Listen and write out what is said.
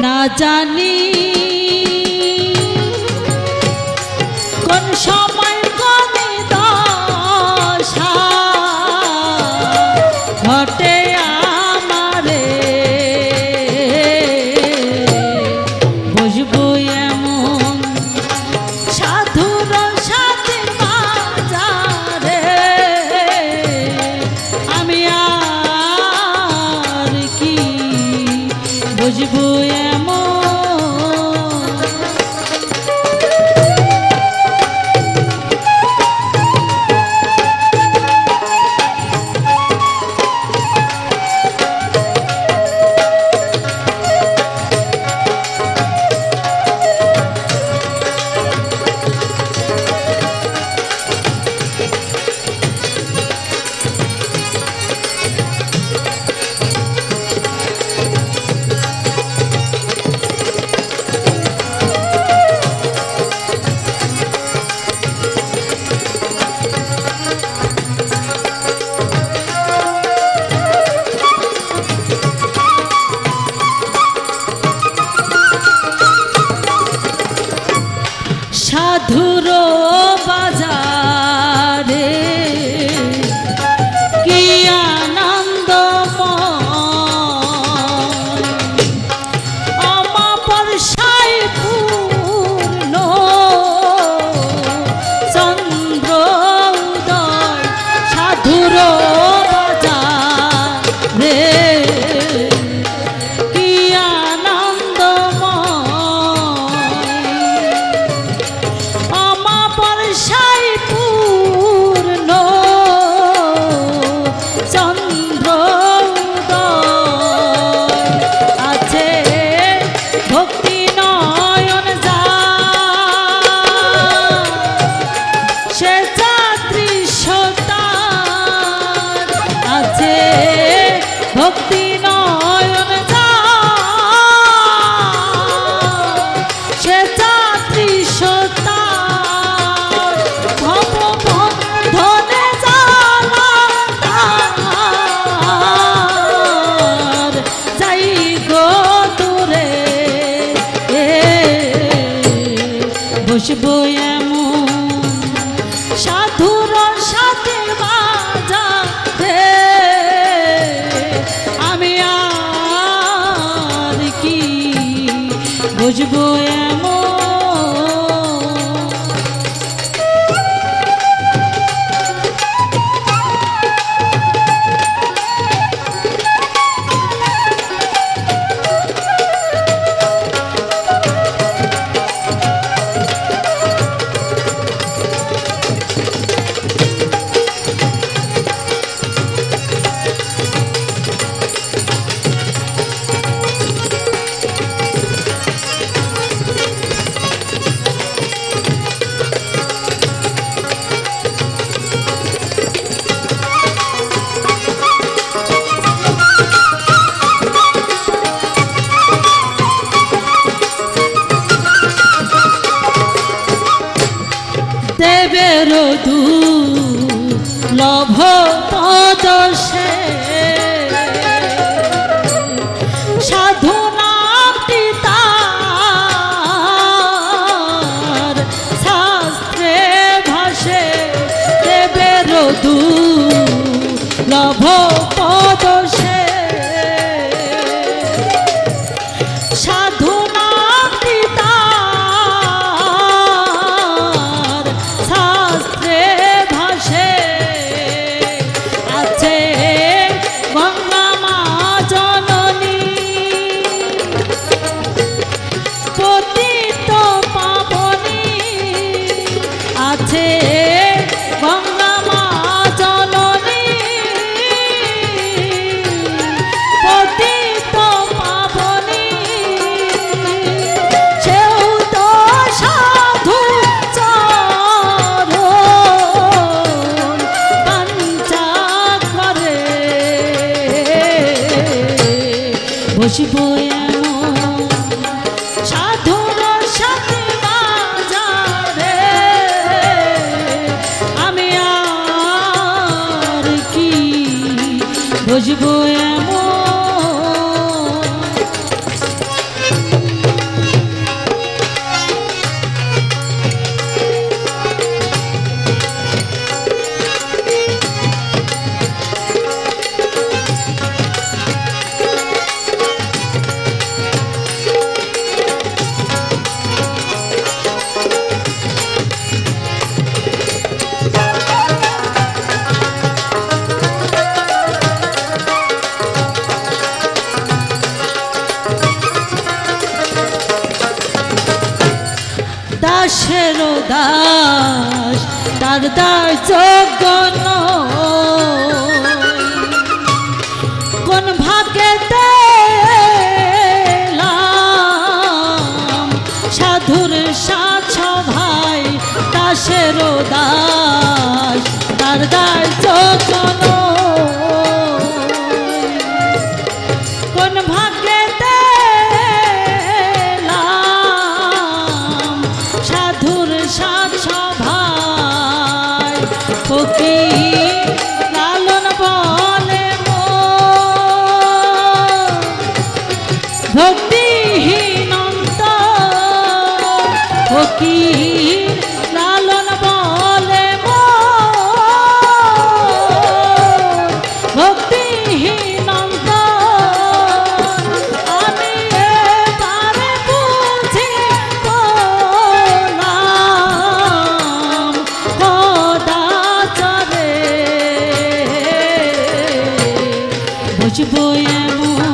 না জানি কোন Hoje vou é বুঝব এমন। সাধুর সাথে বাজা আমি আর কি বুঝব এমন বসবো সাধনার সাথে আমি বসবো এমন দাস তার দাস। কোন ভাগে সাধুর সাছ ভাই দাসের দাস তার দাস ভক্তিহীন ফকির লালন বলে ভক্তিহীন আমি পারে বুঝি কদাচরে বুঝব এমন